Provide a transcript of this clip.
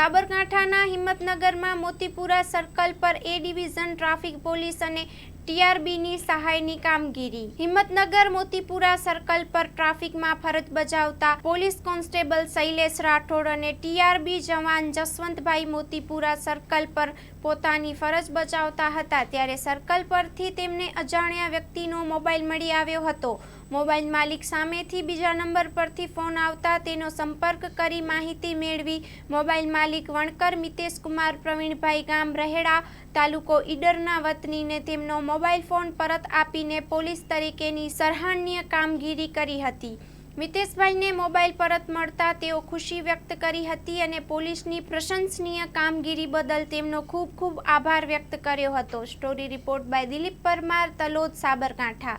સાબરકાંઠાના હિંમતનગરમાં મોતીપુરા સર્કલ પર એ division traffic police અને ટીઆરબીની સહાયની કામગીરી. હિંમતનગર મોતીપુરા સર્કલ પર ટ્રાફિકમાં ફરજ બજાવતા પોલીસ કોન્સ્ટેબલ શૈલેષ રાઠોડ અને ટીઆરબી જવાન જસવંતભાઈ મોતીપુરા સર્કલ પર પોતાની ફરજ બજાવતા હતા. ત્યારે સર્કલ પરથી તેમને અજાણ્યા વ્યક્તિનો મોબાઈલ મળી આવ્યો હતો. મોબાઈલ માલિક સામેથી બીજા નંબર પરથી ફોન આવતા તેનો સંપર્ક કરી માહિતી મેળવી મોબાઈલ માલિક વણકર મિતેશ કુમાર, પ્રવીણભાઈ ગામ, રહેડા તાલુકો ઈડરના વતનીને તેમનો મોબાઈલ ફોન પરત આપીને પોલીસ તરીકેની સરાહનીય કામગીરી કરી હતી. મિતેશભાઈને મોબાઈલ પરત મળતા તેઓ ખુશી વ્યક્ત કરી હતી અને પોલીસની પ્રશંસનીય કામગીરી બદલ તેમનો ખૂબ ખૂબ આભાર વ્યક્ત કર્યો હતો. Story report by Dilip Parmar, Talod Sabarkantha.